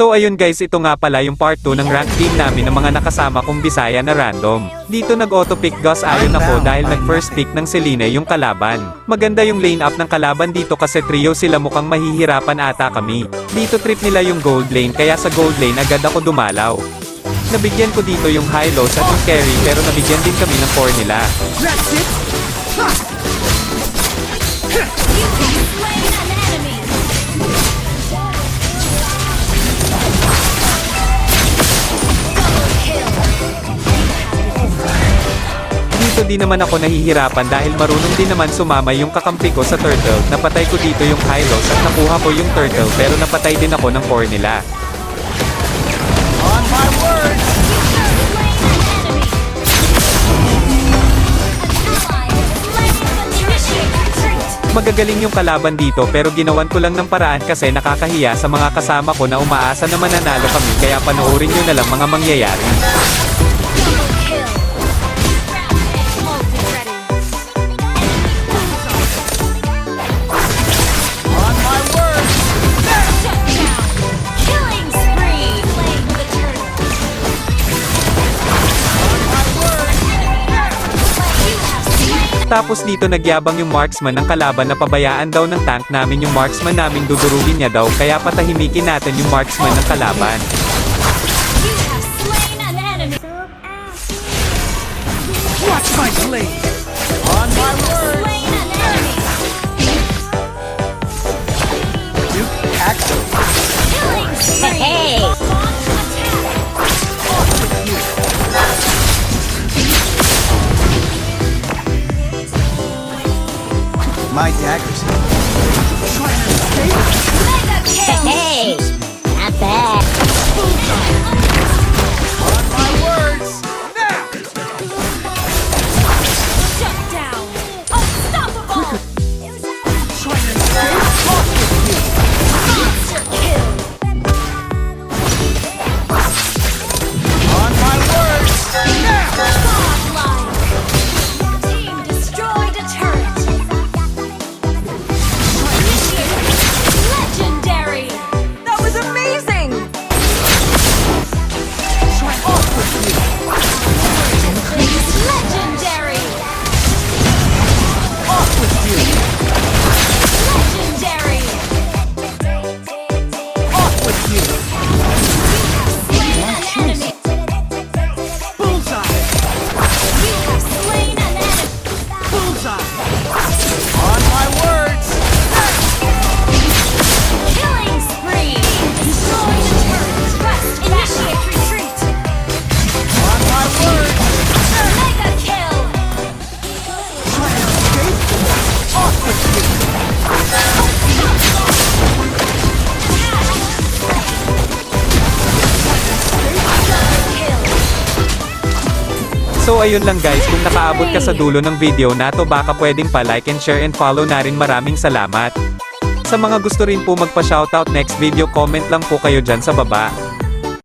So ayun guys ito nga pala yung part 2 ng rank game namin ng mga nakasama kong Bisaya na random. Dito nag-auto pick Gus ayon ako dahil nag first pick ng Celine yung kalaban. Maganda yung lane up ng kalaban dito kasi trio sila mukhang mahihirapan ata kami. Dito trip nila yung gold lane kaya sa gold lane agad ako dumalaw. Nabigyan ko dito yung high lows at yung carry pero nabigyan din kami ng core nila. Dito di naman ako nahihirapan dahil marunong din naman sumama yung kakampi ko sa turtle. Napatay ko dito yung Hylos at nakuha ko yung turtle pero napatay din ako ng core nila. On my word! Slain an enemy. An ally is slain. Initiate retreat. Magagaling yung kalaban dito pero ginawan ko lang ng paraan kasi nakakahiya sa mga kasama ko na umaasa na mananalo kami kaya panoorin nyo na lang mga mangyayari. Slain Tapos dito nagyabang yung marksman ng kalaban na pabayaan daw ng tank namin yung marksman namin dudurugin niya daw kaya patahimikin natin yung marksman ng kalaban. my daggers. Hey! So ayun lang guys kung nakaabot ka sa dulo ng video na to baka pwedeng pa like and share and follow na rin maraming salamat. Sa mga gusto rin po magpa-shoutout next video comment lang po kayo dyan sa baba.